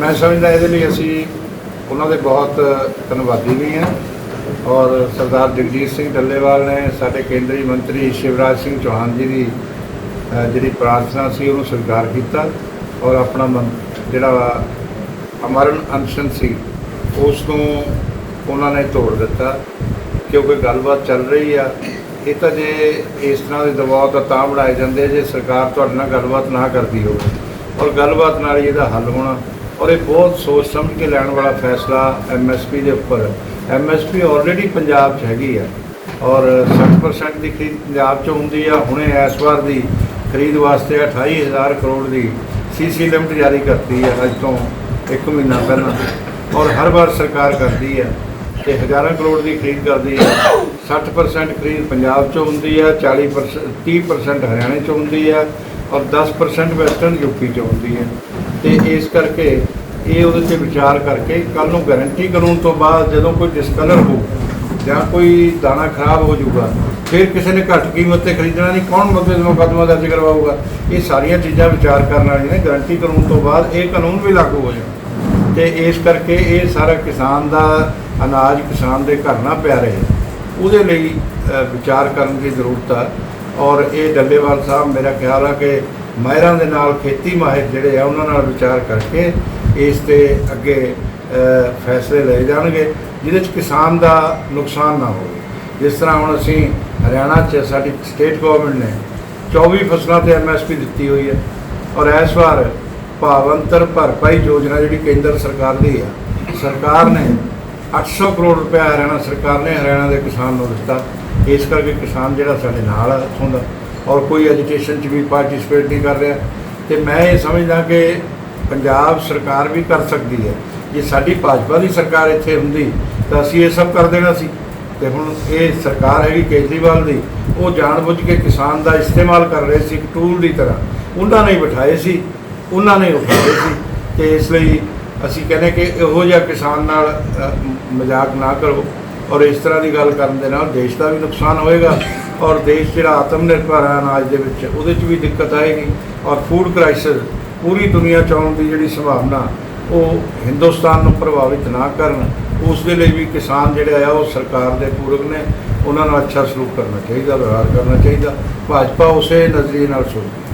ਮੈਂ ਸਮਝਦਾ ਇਹਦੇ ਲਈ ਅਸੀਂ ਉਹਨਾਂ ਦੇ ਬਹੁਤ ਧੰਨਵਾਦੀ ਵੀ ਹਾਂ ਔਰ ਸਰਦਾਰ ਜਗਜੀਤ ਸਿੰਘ ਡੱਲੇਵਾਲ ਨੇ ਸਾਡੇ ਕੇਂਦਰੀ ਮੰਤਰੀ ਸ਼ਿਵਰਾਜ ਸਿੰਘ ਚੌਹਾਨ ਜੀ ਦੀ ਜਿਹੜੀ ਪ੍ਰਾਰਥਨਾ ਸੀ ਉਹਨੂੰ ਸਵੀਕਾਰ ਕੀਤਾ ਔਰ ਆਪਣਾ ਮਨ- ਜਿਹੜਾ ਵਾ ਅਮਰਨ ਅਨਸ਼ਨ ਸੀ, ਉਸ ਨੂੰ ਉਹਨਾਂ ਨੇ ਤੋੜ ਦਿੱਤਾ। ਕਿਉਂਕਿ ਗੱਲਬਾਤ ਚੱਲ ਰਹੀ ਆ, ਇਹ ਤਾਂ ਜੇ ਇਸ ਤਰ੍ਹਾਂ ਦੇ ਦਬਾਅ ਤਾਂ ਤਾਂ ਬਣਾਏ ਜਾਂਦੇ ਜੇ ਸਰਕਾਰ ਤੁਹਾਡੇ ਨਾਲ ਗੱਲਬਾਤ ਨਾ ਕਰਦੀ ਹੋਵੇ। ਔਰ ਗੱਲਬਾਤ ਨਾਲ ਹੀ ਇਹਦਾ ਹੱਲ ਹੋਣਾ। ਔਰ ਇਹ ਬਹੁਤ ਸੋਚ ਸਮਝ ਕੇ ਲੈਣ ਵਾਲਾ ਫੈਸਲਾ ਐਮਐਸਪੀ ਦੇ ਉੱਪਰ। ਐਮਐਸਪੀ ਆਲਰੇਡੀ ਪੰਜਾਬ 'ਚ ਹੈਗੀ ਆ। ਔਰ 60% ਦੀ ਖਰੀਦ ਪੰਜਾਬ 'ਚ ਹੁੰਦੀ ਆ। ਹੁਣੇ ਇਸ ਵਾਰ ਦੀ ਖਰੀਦ ਵਾਸਤੇ 28000 ਕਰੋੜ ਦੀ ਸੀਸੀ ਲਿਮਟ ਜਾਰੀ ਕਰਤੀ ਹੈ ਅੱਜ ਤੋਂ 1 ਮਹੀਨਾ ਪਹਿਲਾਂ। ਔਰ ਹਰ ਵਾਰ ਸਰਕਾਰ ਕਰਦੀ ਹੈ ਤੇ ਹਜ਼ਾਰਾਂ ਕਰੋੜ ਦੀ ਖਰੀਦ ਕਰਦੀ ਹੈ 60% ਖਰੀਦ ਪੰਜਾਬ 'ਚ ਹੁੰਦੀ ਹੈ 40% 30% ਹਰਿਆਣੇ 'ਚ ਹੁੰਦੀ ਹੈ ਔਰ 10% ਵੈਸਟਰਨ ਯੂਪੀ 'ਚ ਹੁੰਦੀ ਹੈ। ਤੇ ਇਸ ਕਰਕੇ ਇਹ ਉਹਦੇ ਤੇ ਵਿਚਾਰ ਕਰਕੇ ਕੱਲ ਨੂੰ ਗਾਰੰਟੀ ਕਾਨੂੰਨ ਤੋਂ ਬਾਅਦ ਜਦੋਂ ਕੋਈ ਡਿਸਕਲਰ ਹੋ ਜਾਂ ਕੋਈ ਦਾਣਾ ਖਰਾਬ ਹੋ ਜਾਊਗਾ, ਫਿਰ ਕਿਸੇ ਨੇ ਘੱਟ ਕੀਮਤ ਤੇ ਖਰੀਦਣਾ ਨਹੀਂ, ਕੌਣ ਬੰਦੇ ਨੂੰ ਮੁਕੱਦਮਾ ਦਰਜ ਕਰਵਾਊਗਾ? ਇਹ ਸਾਰੀਆਂ ਚੀਜ਼ਾਂ ਵਿਚਾਰ ਕਰਨ ਵਾਲੀਆਂ ਨੇ। ਗਾਰੰਟੀ ਕਾਨੂੰਨ ਤੋਂ ਬਾਅਦ ਇਹ ਕਾਨੂੰਨ ਵੀ ਲਾਗੂ ਹੋ ਜਾਣਾ। ਤੇ ਇਸ ਕਰਕੇ ਇਹ ਸਾਰਾ ਕਿਸਾਨ ਦਾ ਅਨਾਜ ਕਿਸਾਨ ਦੇ ਘਰ ਨਾ ਪਿਆ ਰਹੇ। ਉਹਦੇ ਲਈ ਵਿਚਾਰ ਕਰਨ ਦੀ ਜ਼ਰੂਰਤ ਆ। ਔਰ ਇਹ ਡੱਲੇਵਾਲ ਸਾਹਿਬ, ਮੇਰਾ ਖਿਆਲ ਆ ਕਿ ਮਾਹਿਰਾਂ ਦੇ ਨਾਲ ਖੇਤੀ ਮਾਹਿਰ ਜਿਹੜੇ ਆ, ਉਹਨਾਂ ਨਾਲ ਵਿਚਾਰ ਕਰਕੇ ਇਸ ਤੇ ਅੱਗੇ ਫੈਸਲੇ ਲਏ ਜਾਣਗੇ, ਜਿਹਦੇ ਚ ਕਿਸਾਨ ਦਾ ਨੁਕਸਾਨ ਨਾ ਹੋਵੇ। ਜਿਸ ਤਰ੍ਹਾਂ ਹੁਣ ਅਸੀਂ ਹਰਿਆਣਾ 'ਚ, ਸਾਡੀ ਸਟੇਟ ਗਵਰਨਮੈਂਟ ਨੇ 24 ਫਸਲਾਂ ਤੇ ਐਮਐਸਪੀ ਦਿੱਤੀ ਹੋਈ ਹੈ ਔਰ ਇਸ ਵਾਰ ਭਾਵੰਤਰ ਭਰਪਾਈ ਯੋਜਨਾ ਜਿਹੜੀ ਕੇਂਦਰ ਸਰਕਾਰ ਦੀ ਆ, ਸਰਕਾਰ ਨੇ 800 ਕਰੋੜ ਰੁਪਏ ਹਰਿਆਣਾ ਸਰਕਾਰ ਨੇ ਹਰਿਆਣਾ ਦੇ ਕਿਸਾਨ ਨੂੰ ਦਿੱਤਾ। ਇਸ ਕਰਕੇ ਕਿਸਾਨ ਜਿਹੜਾ ਸਾਡੇ ਨਾਲ ਆ ਇੱਥੋਂ ਦਾ, ਔਰ ਕੋਈ ਐਜੀਟੇਸ਼ਨ 'ਚ ਵੀ ਪਾਰਟਿਸਿਪੇਟ ਨਹੀਂ ਕਰ ਰਿਹਾ। ਤੇ ਮੈਂ ਇਹ ਸਮਝਦਾ ਕਿ ਪੰਜਾਬ ਸਰਕਾਰ ਵੀ ਕਰ ਸਕਦੀ ਹੈ। ਜੇ ਸਾਡੀ ਭਾਜਪਾ ਦੀ ਸਰਕਾਰ ਇੱਥੇ ਹੁੰਦੀ, ਤਾਂ ਅਸੀਂ ਇਹ ਸਭ ਕਰ ਦੇਣਾ ਸੀ। ਤੇ ਹੁਣ ਇਹ ਸਰਕਾਰ ਹੈਗੀ ਕੇਜਰੀਵਾਲ ਦੀ, ਉਹ ਜਾਣਬੁੱਝ ਕੇ ਕਿਸਾਨ ਦਾ ਇਸਤੇਮਾਲ ਕਰ ਰਹੇ ਸੀ ਇੱਕ ਟੂਲ ਦੀ ਤਰ੍ਹਾਂ। ਉਹਨਾਂ ਨੇ ਬਿਠਾਏ ਸੀ, ਉਹਨਾਂ ਨੇ ਉਠਾਏ ਸੀ। ਤੇ ਇਸ ਲਈ ਅਸੀਂ ਕਹਿੰਦੇ ਕਿ ਇਹੋ ਜਿਹਾ ਕਿਸਾਨ ਨਾਲ ਮਜ਼ਾਕ ਨਾ ਕਰੋ। ਔਰ ਇਸ ਤਰ੍ਹਾਂ ਦੀ ਗੱਲ ਕਰਨ ਦੇ ਨਾਲ ਦੇਸ਼ ਦਾ ਵੀ ਨੁਕਸਾਨ ਹੋਏਗਾ ਔਰ ਦੇਸ਼ ਜਿਹੜਾ ਆਤਮ ਨਿਰਭਰ ਹੈ ਅਨਾਜ ਦੇ ਵਿੱਚ, ਉਹਦੇ 'ਚ ਵੀ ਦਿੱਕਤ ਆਏਗੀ ਔਰ ਫੂਡ ਕ੍ਰਾਈਸਿਸ ਪੂਰੀ ਦੁਨੀਆ 'ਚ ਆਉਣ ਦੀ ਜਿਹੜੀ ਸੰਭਾਵਨਾ ਉਹ ਹਿੰਦੁਸਤਾਨ ਨੂੰ ਪ੍ਰਭਾਵਿਤ ਨਾ ਕਰਨ, ਉਸ ਦੇ ਲਈ ਵੀ ਕਿਸਾਨ ਜਿਹੜੇ ਆ, ਉਹ ਸਰਕਾਰ ਦੇ ਪੂਰਕ ਨੇ, ਉਹਨਾਂ ਨਾਲ ਅੱਛਾ ਸਲੂਕ ਕਰਨਾ ਚਾਹੀਦਾ, ਵਿਵਹਾਰ ਕਰਨਾ ਚਾਹੀਦਾ, ਭਾਜਪਾ ਉਸੇ ਨਜ਼ਰੀਏ ਨਾਲ ਸੋਚਦੀ